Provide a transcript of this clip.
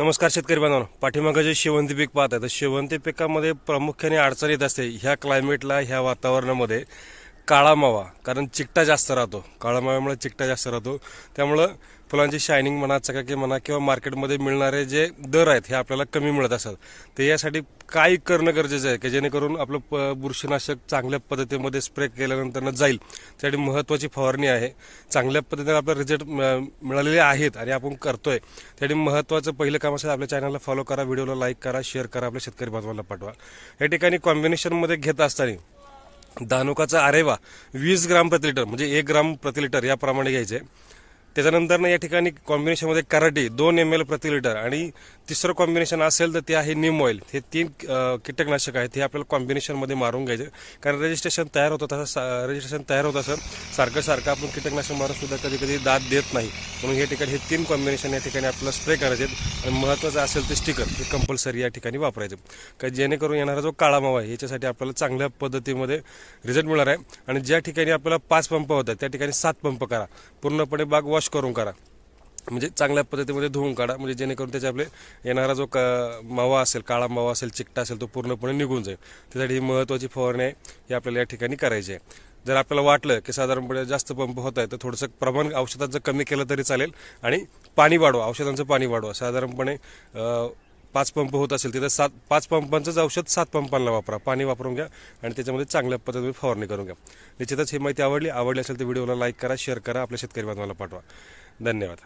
नमस्कार शेतकरी बांधवांनो. पाठीमागं जे शेवंती पीक पाहत आहे तर शेवंती पिकामध्ये प्रामुख्याने अडचण येत असते. ह्या क्लायमेटला ह्या वातावरणामध्ये काळा मावा कारण चिकटा जास्त राहतो. काळा माव्यामुळे चिकटा जास्त राहतो. त्यामुळं फुलांची शायनिंग म्हणा चकाकी म्हणा किंवा मार्केटमध्ये मिळणारे जे दर आहेत हे आपल्याला कमी मिळत असतात. तर यासाठी काय करणं गरजेचं आहे? की जेणेकरून आपलं प बुरशीनाशक चांगल्या पद्धतीमध्ये स्प्रे केल्यानंतर जाईल. त्यासाठी महत्त्वाची फवारणी आहे. चांगल्या पद्धतीने आपल्याला रिझल्ट मिळालेले आहेत आणि आपण करतोय. त्यासाठी महत्त्वाचं पहिलं काम असेल आपल्या चॅनलला फॉलो करा व्हिडिओला लाईक करा शेअर करा आपल्या शेतकरी बांधवांना पाठवा. या ठिकाणी कॉम्बिनेशनमध्ये घेत असताना दानुकाचा आरेवा वीस ग्राम प्रति लिटर म्हणजे एक ग्राम प्रति लिटर याप्रमाणे घ्यायचे. त्याच्यानंतर ना या ठिकाणी कॉम्बिनेशनमध्ये कराटे दोन एम एल प्रति लिटर आणि तिसरं कॉम्बिनेशन असेल तर ते आहे निम ऑइल हे तीन कीटकनाशक आहेत हे आपल्याला कॉम्बिनेशनमध्ये मारून घ्यायचे. कारण रजिस्ट्रेशन तयार होतं तसं रजिस्ट्रेशन तयार होत असं सारखं सारखं आपण कीटकनाशक मारून सुद्धा कधी कधी दाद देत नाही. म्हणून या ठिकाणी हे तीन कॉम्बिनेशन या ठिकाणी आपल्याला स्प्रे करायचे आहेत. आणि महत्त्वाचं असेल ते स्टिकर हे कंपल्सरी या ठिकाणी वापरायचे. का जेणेकरून येणारा जो काळा मावा आहे याच्यासाठी आपल्याला चांगल्या पद्धतीमध्ये रिझल्ट मिळणार आहे. आणि ज्या ठिकाणी आपल्याला पाच पंप होतात त्या ठिकाणी सात पंप करा. पूर्णपणे बाग वॉश करून करा. म्हणजे चांगल्या पद्धतीमध्ये धुवून काढा. म्हणजे जेणेकरून त्याचे आपले येणारा जो का मावा असेल काळा मावा असेल चिकटा असेल तो पूर्णपणे निघून जाईल. त्यासाठी ही महत्त्वाची फवारणी आहे ही आपल्याला या ठिकाणी करायची आहे. जर आपल्याला वाटलं की साधारणपणे जास्त पंप होत आहे तर थोडंसं प्रमाण औषधाचं कमी केलं तरी चालेल. आणि पाणी वाढवा. औषधांचं पाणी वाढवा. साधारणपणे पाच पंप होत असेल तिथं सात पाच पंपांचंच औषध सात पंपांना वापरा. पाणी वापरून घ्या आणि त्याच्यामध्ये चांगल्या पद्धतीने फवारणी करून घ्या. निश्चितच ही माहिती आवडली आवडली असेल तर व्हिडिओला लाईक करा शेअर करा आपल्या शेतकरी बांधवाला पाठवा. धन्यवाद.